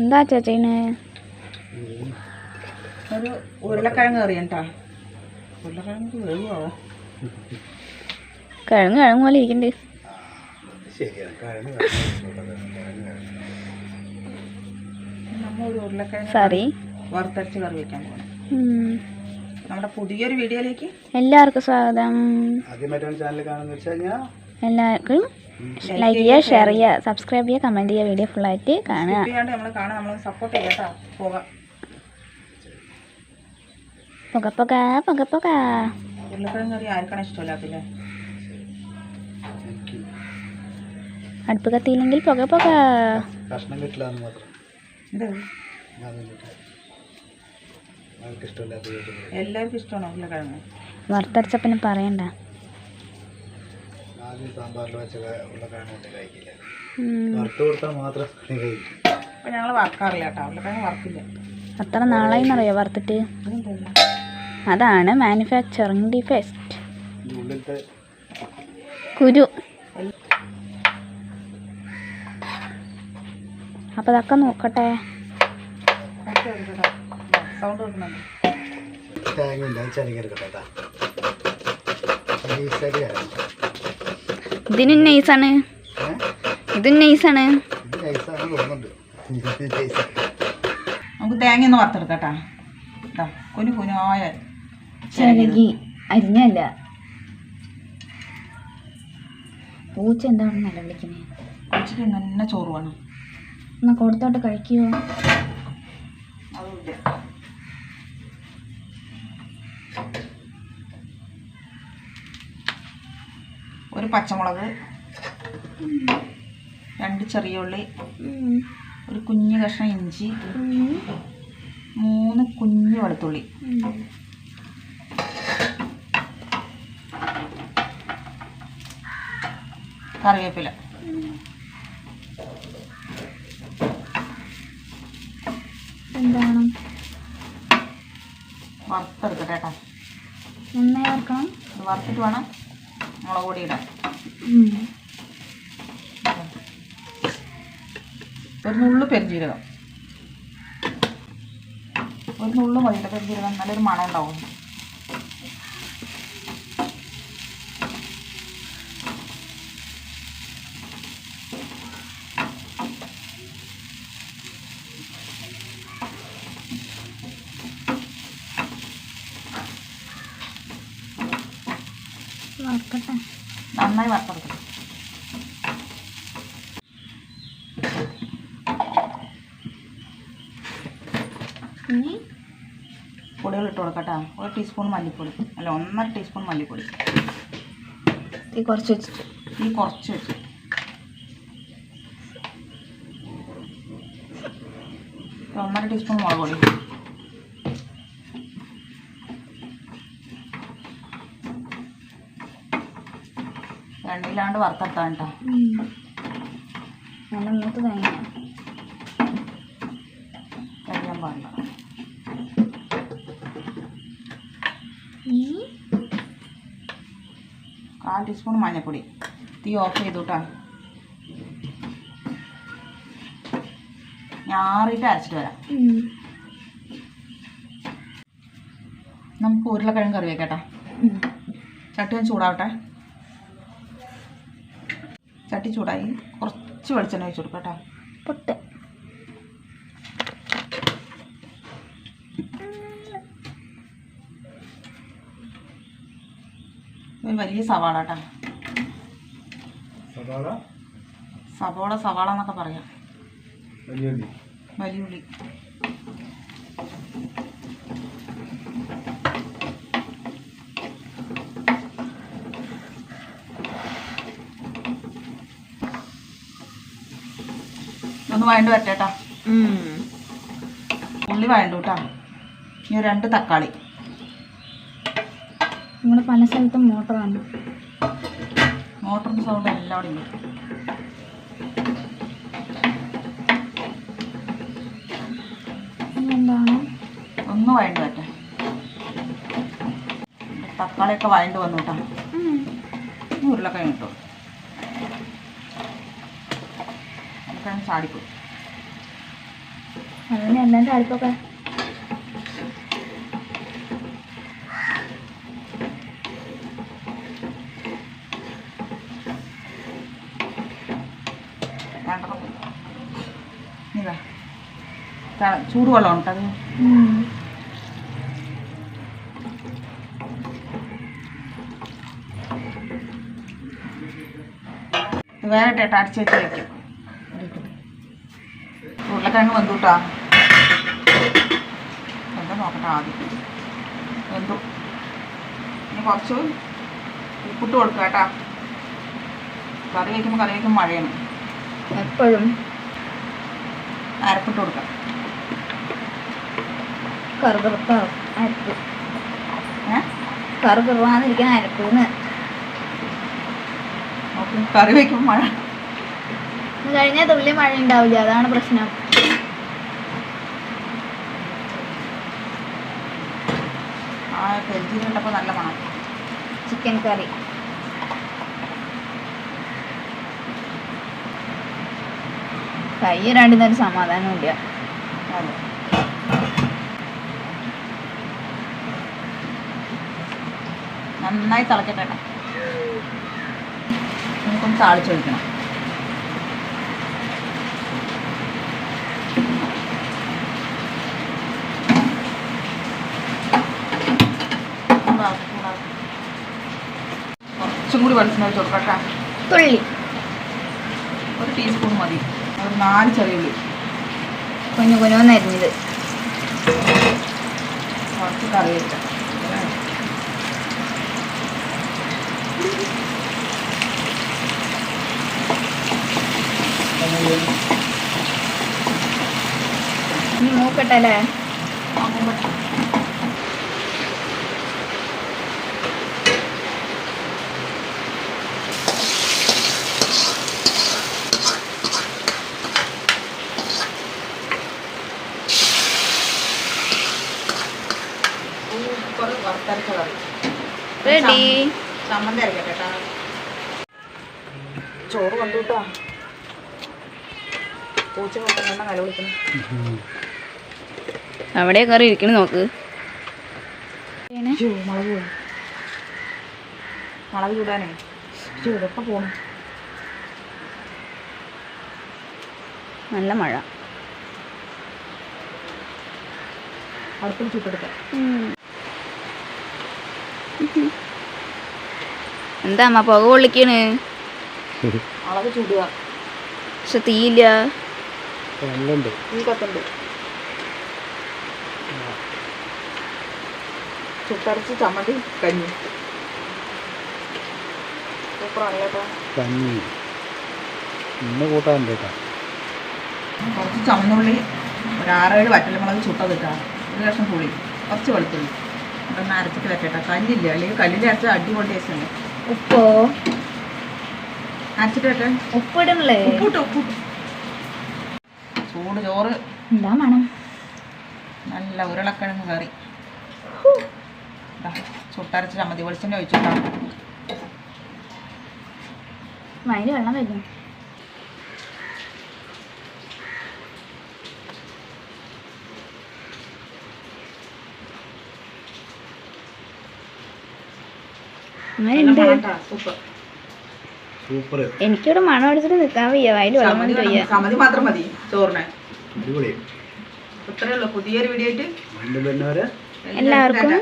എന്താ ചേച്ചീനെ? ഒരു ഉരുളക്കിഴങ്ങ് കറിയണ്ടാ ഉരുളക്കിഴങ്ങ് കിഴങ്ങ് കിഴങ്ങ് പോലെ ഇരിക്കണ്ട്. ഉരുളക്കിഴങ്ങ് സോറി. വറുത്തരച്ച് കറി വെക്കാൻ പോകണം നമ്മുടെ പുതിയൊരു വീഡിയോയിലേക്ക് എല്ലാവർക്കും സ്വാഗതം. എല്ലാവർക്കും ലൈക്ക് ചെയ്യുക ഷെയർ ചെയ്യുക സബ്സ്ക്രൈബ് ചെയ്യുക കമന്റ് ചെയ്യുക വീഡിയോ ഫുള്ളായിട്ട് കാണുക. പോകാം. പുക പുക പുക അടുപ്പ് കത്തിയില്ലെങ്കിൽ പുക പുക. കഷ്ണം കിട്ടില്ല എന്ന് മാത്രം എല്ലാവർക്കും ഇഷ്ടമാണോ ഉരുളക്കിഴങ്ങ്? വറുത്തരച്ചപ്പനും പറയണ്ട. ആദ്യം സാമ്പാറിൽ വെച്ച ക- ഉള്ള കാണുന്നുണ്ട് കഴിക്കില്ല. ഉം. വറുത്ത് കൊടുത്താൽ മാത്രം നീ കഴിക്കും. അപ്പം ഞങ്ങൾ വറക്കാറില്ല കേട്ടോ. ഉരുളക്കിഴങ്ങ് വറക്കില്ല. അത്ര നാളായിന്നറിയോ വറുത്തിട്ട്? ഇതെന്തല്ല അതാണ് മാനുഫാക്ചറിങ് ഡിഫെക്റ്റ് ഉള്ളിലത്തെ കുരു. അപ്പൊ അതൊക്കെ നോക്കട്ടെ. സൗണ്ട് കൊടുക്കുന്നുണ്ട്. തേങ്ങ ഇല്ല കേട്ടാ. നൈസരിയാണ് ഇതിനും നൈസാണ് ഇതും നൈസാണ് നമുക്ക് തേങ്ങ ഒന്ന് വറുത്തെടുക്കാം കേട്ടോ ഇതാ കുനു കുനായ ചിരകി. അരിഞ്ഞല്ല. പൂച്ച എന്താണ് നിലവിളിക്കുന്നത് കുടിച്ചിട്ട് നല്ല ചോറ് വേണം. എന്നാ കൊടുത്തോട്ട് കഴിക്കുമോ പച്ചമുളക്. രണ്ട് ചെറിയ ഉള്ളി. ഒരു കുഞ്ഞു കഷ്ണം ഇഞ്ചി. മൂന്ന് കുഞ്ഞു വെളുത്തുള്ളി. കറിവേപ്പില. എന്താണ്? വറുത്തെടുക്കട്ടെ കേട്ടോ. നന്നായി വറുക്കണം. വറുത്തിട്ട് വേണം മുളക് പൊടി ഇടാൻ. ഒരു നുള്ളു പെരുജീരകം. ഒരു നുള്ളു മതിയില്ല പെരുജീരകം നല്ലൊരു മണം ഉണ്ടാവും. വറക്കട്ടെ. നന്നായി വറുത്തെടുക്കണം ഇനി പൊടികൾ ഇട്ട് കൊടുക്കട്ടോ ഒരു ടീസ്പൂൺ മല്ലിപ്പൊടി. അല്ല ഒന്നര ടീസ്പൂൺ മല്ലിപ്പൊടി. തീ കുറച്ച് വെച്ചിട്ട് ഈ കുറച്ച് വെച്ച്. ഒന്നര ടീസ്പൂൺ മുളക് പൊടി. രണ്ടിലാണ്ട് വറുത്തെടുത്താൻ കേട്ടോ. നല്ല മൂത്ത് തേങ്ങ. കഴിയാൻ പാടില്ല. കാൽ ടീസ്പൂൺ മഞ്ഞൾപ്പൊടി തീ ഓഫ് ചെയ്തു കേട്ടോ. ഞാറിയിട്ട് അരച്ചിട്ട് വരാം. നമുക്ക് ഉരുളക്കിഴങ്ങ് കറി വെക്കട്ടെ ചട്ടി ഞാൻ ചൂടാവട്ടെ. ചട്ടി ചൂടായി. കുറച്ച് വെളിച്ചെണ്ണ ഒഴിച്ചു കൊടുക്കാം കേട്ടോ. പൊട്ട്. ഒരു വലിയ സവാള കേട്ടോ. സവാള? സവാള സവാള എന്നൊക്കെ പറയാം. വലിയ ഉള്ളി. ഒന്ന് വഴണ്ട് വരട്ടെട്ടാ. ഉള്ളി വഴണ്ടു കേട്ടോ ഇനി രണ്ട് തക്കാളി. നമ്മൾ പല സ്ഥലത്തും മോട്ടറാണ് മോട്ടറിന്റെ സൗണ്ട് എല്ലാവിടെ ഉണ്ട്. എന്താണ് ഒന്ന് വഴണ്ട് വരട്ടെ. തക്കാളിയൊക്കെ വഴണ്ട് വന്നു കേട്ടോ ഉരുളക്കിഴങ്ങ് ഇട്ടു. ചാടിപ്പോയി. താളിപ്പൊക്കെ രണ്ടെണ്ണം പോയി. ഇതാ. ത- ചൂടുവെള്ളം ഉണ്ട് അത്. ഇത് വേറെ ടേട്ടാ അടിച്ച് വയ്ക്കും ഉരുളക്കിഴങ്ങ് വെന്തുട്ടാ എന്താ നോക്കട്ടെ ആദ്യം. വെന്തു. ഇനി കുറച്ച് ഉപ്പിട്ട് കൊടുക്കുക കേട്ടാ. കറി വയ്ക്കുമ്പോൾ കറി വയ്ക്കുമ്പോൾ മഴയാണ്. എപ്പോഴും അരപ്പിട്ട് കൊടുക്കാം. കറുകറുപ്പ അരപ്പ്. അരപ്പെന്ന്. കറി വയ്ക്കുമ്പോൾ മഴ. കഴിഞ്ഞ തുള്ളി മഴ ഉണ്ടാവില്ല അതാണ് പ്രശ്നം. ആ ഇട്ടപ്പോൾ നല്ല മണം. ചിക്കൻ കറി. കൈ രണ്ടിനൊരു സമാധാനം ഇല്ല അതെ. നന്നായി തിളക്കട്ടെ നമുക്കൊന്ന് നമുക്കൊന്ന് താളിച്ചൊഴിക്കണം ചൂടാക്ക്, ചൂടാക്ക്. കുറച്ചും കൂടി വെളിച്ചെണ്ണ ഒഴിച്ച് കൊടുക്കട്ടെ തുള്ളി. ഒരു ടീസ്പൂൺ മതി. ഒരു നാല് ചെറിയ ഉള്ളി. കുഞ്ഞു കുഞ്ഞുവന്നരിഞ്ഞത് കുറച്ച് കറിയിട്ട് ഇനി മൂക്കട്ടല്ലേ സൂപ്പർ വറുത്തരച്ച കറി റെഡി ചമ്മന്തി അരക്കട്ടെ കേട്ടാ. ചോറ് കണ്ടു കേട്ടാ പൂച്ച വിളിക്കുന്നു. അവിടെ കറി ഇരിക്കണ നോക്ക് മുളക് മുളക് ചൂടാനേ. ചൂടൊക്കെ പോണു? നല്ല മഴ. അടുപ്പിൽ ചുട്ടെടുക്കാം. എന്താ അമ്മ പുക കൊള്ളിക്കണ് അളവ് ചൂടുക. പക്ഷെ തീയില്ല. ഈ കത്തുണ്ട്. ചുട്ടരച്ച് ചമ്മന്തി കഞ്ഞി. കഞ്ഞി. ഇന്ന് കൂട്ടാനുണ്ട് കേട്ടോ. കുറച്ച് ചമ്മന്നുള്ളി ഒരു ആറേഴ് വറ്റൽമുളക് ചുട്ടത് ഇട്ടാ ഒരു കഷ്ണം പുളി. കുറച്ച് വെളുത്തുള്ളി. അപ്പൊ അരച്ചിട്ട് വെക്കട്ടെ കല്ലില്ല. അല്ലെങ്കിൽ കല്ലിന്റെ അരച്ച അടിപൊളി ടേസ്റ്റ് ഉണ്ട് ഉപ്പോ. ഉപ്പിടണല്ലേ? ചൂട് ചോറ്. എന്താ മണം? നല്ല ഉരുളക്കിഴങ്ങ് കറി. ചുട്ടരച്ച് ചമ്മന്തി വെളിച്ചെണ്ണ ഒഴിച്ചിട്ടാണ്. വയറ് വെള്ളം വരും. എനിക്കിവിടെ മണം അടിച്ചിട്ട് നിൽക്കാൻ വയ്യ. വയൽ വെള്ളം വയ്യ മാത്രം മതി ചോറിന്. ഉള്ളൂ. പുതിയൊരു വീഡിയോ ആയിട്ട് എല്ലാവർക്കും